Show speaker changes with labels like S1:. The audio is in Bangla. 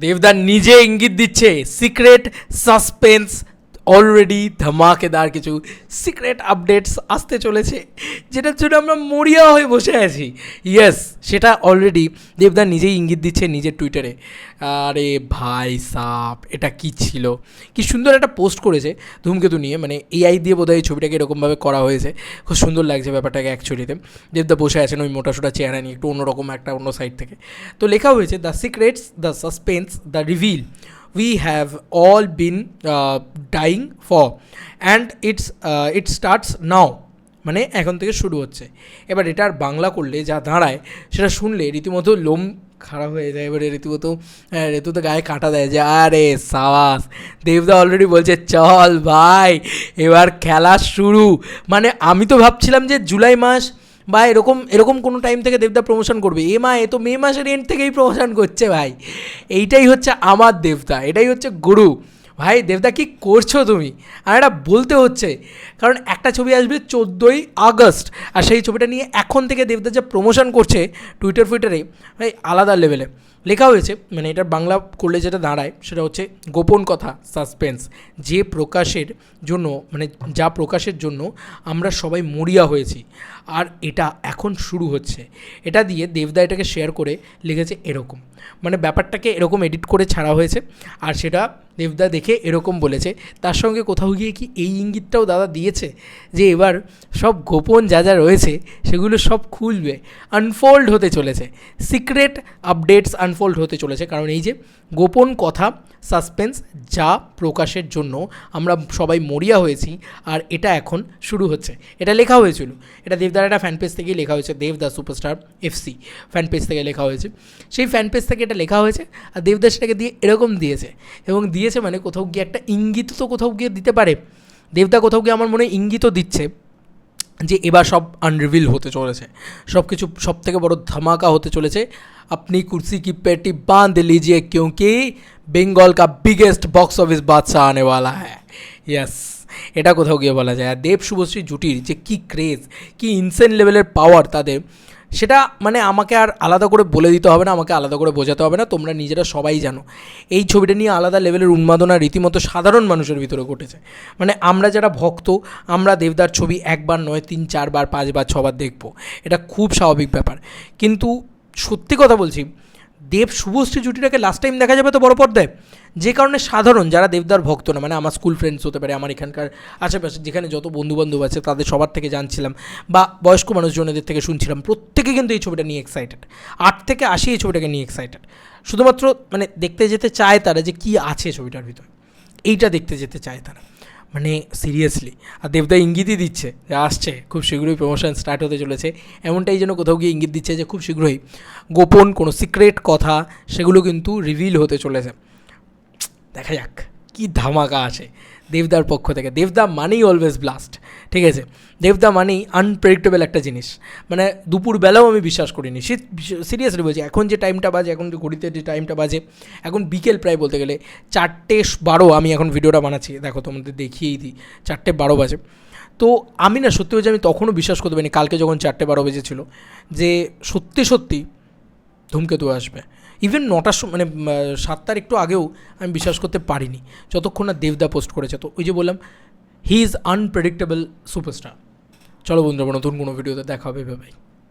S1: দেবদার নিজে ইঙ্গিত দিচ্ছে সিক্রেট সাসপেন্স অলরেডি ধামাকেদার কিছু সিক্রেট আপডেটস আসতে চলেছে, যেটার জন্য আমরা মরিয়া হয়ে বসে আছি। ইয়েস সেটা অলরেডি দেবদার নিজেই ইঙ্গিত দিচ্ছে নিজের টুইটারে আরে ভাই সাপ, এটা কি ছিল? কি সুন্দর একটা পোস্ট করেছে ধূমকেতু নিয়ে মানে এআই দিয়ে বোধহয় এই ছবিটাকে এরকমভাবে করা হয়েছে। খুব সুন্দর লাগছে ব্যাপারটাকে অ্যাকচুয়ালিতে দেবদা বসে আছেন ওই মোটা সোটা চেহারা নিয়ে, একটু অন্যরকম একটা অন্য সাইড থেকে। তো লেখা হয়েছে the secrets the suspense the reveal we have all been uh, dying for. And it's uh, it starts now. মানে এখন থেকে শুরু হচ্ছে। এবার এটা আর বাংলা করলে যা দাঁড়ায় সেটা শুনলে রীতিমতো লোম খারাপ হয়ে যায়। এবারে রীতিমতো হ্যাঁ, ঋতু তো গায়ে কাটা দেয় যে আরে সাবাস দেবদা অলরেডি বলছে চল ভাই এবার খেলা শুরু। মানে আমি তো ভাবছিলাম যে জুলাই মাস বা এরকম এরকম কোনো টাইম থেকে দেবদা প্রমোশন করবে। এ মা, এ তো মে মাসের এন্ড থেকেই প্রমোশন করছে ভাই। এইটাই হচ্ছে আমার দেবদা, এটাই হচ্ছে গুরু। ভাই, দেবদা, কি করছ তুমি? আর এটা বলতে হচ্ছে, কারণ একটা ছবি আসবে চোদ্দোই আগস্ট, আর সেই ছবিটা নিয়ে এখন থেকে দেবদা যে প্রমোশন করছে টুইটার ফুইটারে ভাই, আলাদা লেভেলে লেখা হয়েছে মানে এটার বাংলা করলে যেটা দাঁড়ায়, সেটা হচ্ছে গোপন কথা সাসপেন্স যে প্রকাশের জন্য মানে যা প্রকাশের জন্য আমরা সবাই মরিয়া হয়েছি। আর এটা এখন শুরু হচ্ছে। এটা দিয়ে দেবদা এটাকে শেয়ার করে লিখেছে এরকম। মানে ব্যাপারটাকে এরকম এডিট করে ছাড়া হয়েছে, আর সেটা দেবদা দেখে এরকম বলেছে। তার সঙ্গে কোথাও গিয়ে কি এই ইঙ্গিতটাও দাদা দিয়েছে? যে এবার সব গোপন যা যা রয়েছে, সেগুলো সব খুলবে আনফোল্ড হতে চলেছে। সিক্রেট আপডেটস আনফোল্ড হতে চলেছে। কারণ এই যে গোপন কথা সাসপেন্স যা প্রকাশের জন্য আমরা সবাই মরিয়া হয়েছি, আর এটা এখন শুরু হচ্ছে। এটা লেখা হয়েছিল। এটা দেবদার একটা ফ্যান পেজ থেকেই লেখা হয়েছে, দেবদা সুপারস্টার এফসি ফ্যান পেজ থেকে লেখা হয়েছে। সেই ফ্যান পেজ থেকে এটা লেখা হয়েছে, আর দেবদাস সেটাকে দিয়ে এরকম দিয়েছে এবং গেছে মানে কোথাও গিয়ে একটা ইঙ্গিত তো কোথাও গিয়ে দিতে পারে। দেবদা কোথাও গিয়ে আমার মনে ইঙ্গিতও দিচ্ছে যে এবার সব আনরিভিল হতে চলেছে। সব কিছু সব থেকে বড় ধামাকা হতে চলেছে। আপনি কুর্সি কি পেটি বাঁধ লিজিয়ে কিউকি বেঙ্গল কা বিগেস্ট বক্স অফিস বাদশাহ আনে বলা হ্যাঁ ইয়াস এটা কোথাও গিয়ে বলা যায়। আর দেব শুভশ্রী জুটির যে কি ক্রেজ কি ইনসেন লেভেলের পাওয়ার তাদের সেটা মানে আমাকে আর আলাদা করে বলে দিতে হবে না, আমাকে আলাদা করে বোঝাতে হবে না, তোমরা নিজেরা সবাই জানো। এই ছবিটা নিয়ে আলাদা লেভেলের উন্মাদনা রীতিমতো সাধারণ মানুষের ভিতরে ঘটেছে। মানে আমরা যারা ভক্ত, আমরা দেবদার ছবি একবার নয়, তিন, চারবার, পাঁচবার, ছবার দেখব। এটা খুব স্বাভাবিক ব্যাপার। কিন্তু সত্যি কথা বলছি দেব শুভশ্রী জুটিটাকে লাস্ট টাইম দেখা যাবে তো বড় পর্দায়। যে কারণে সাধারণ, যারা দেবদার ভক্ত না মানে আমার স্কুল ফ্রেন্ডস হতে পারে, আমার এখানকার আশেপাশে যেখানে যত বন্ধুবান্ধব আছে, তাদের সবার থেকে জানছিলাম বা বয়স্ক মানুষজনদের থেকে শুনছিলাম, প্রত্যেকে কিন্তু এই ছবিটা নিয়ে এক্সাইটেড আট থেকে আশি এই ছবিটাকে নিয়ে এক্সাইটেড শুধুমাত্র মানে দেখতে যেতে চায় তারা যে কী আছে ছবিটার ভিতরে। এইটা দেখতে যেতে চায় তারা। মানে সিরিয়াসলি আর দেবদা ইঙ্গিতই দিচ্ছে যে আসছে, খুব শীঘ্রই প্রমোশন স্টার্ট হতে চলেছে। এমনটাই যেন কোথাও গিয়ে ইঙ্গিত দিচ্ছে যে খুব শীঘ্রই গোপন কোনো সিক্রেট কথা সেগুলো কিন্তু রিভিল হতে চলেছে। দেখা যাক, কি ধামাকা আছে। দেবদার পক্ষ থেকে। দেবদা মানেই অলওয়েজ ব্লাস্ট ঠিক আছে? দেবদা মানেই আনপ্রেডিক্টেবল একটা জিনিস। মানে দুপুরবেলাও আমি বিশ্বাস করিনি। সিরিয়াসলি বলছি, এখন যে টাইমটা বাজে, এখন যে ঘড়িতে যে টাইমটা বাজে, এখন বিকেল প্রায় বলতে গেলে চারটে বারো আমি এখন ভিডিওটা বানাচ্ছি। দেখো, তোমাদের দেখিয়েই দিই। চারটে বারো বাজে। তো আমি না, সত্যি বলছি, আমি তখনও বিশ্বাস করতে পারিনি, কালকে যখন চারটে বারো বেজেছিল যে সত্যি সত্যি ধূমকেতু আসবে। ইভেন নটার সময় মানে সাতটার একটু আগেও আমি বিশ্বাস করতে পারিনি। যতক্ষণ না দেবদা পোস্ট করেছে। তো ওই যে বললাম হি ইজ আনপ্রেডিক্টেবল সুপারস্টার চলো বন্ধুরা, নতুন কোনো ভিডিওতে দেখা হবে ভাই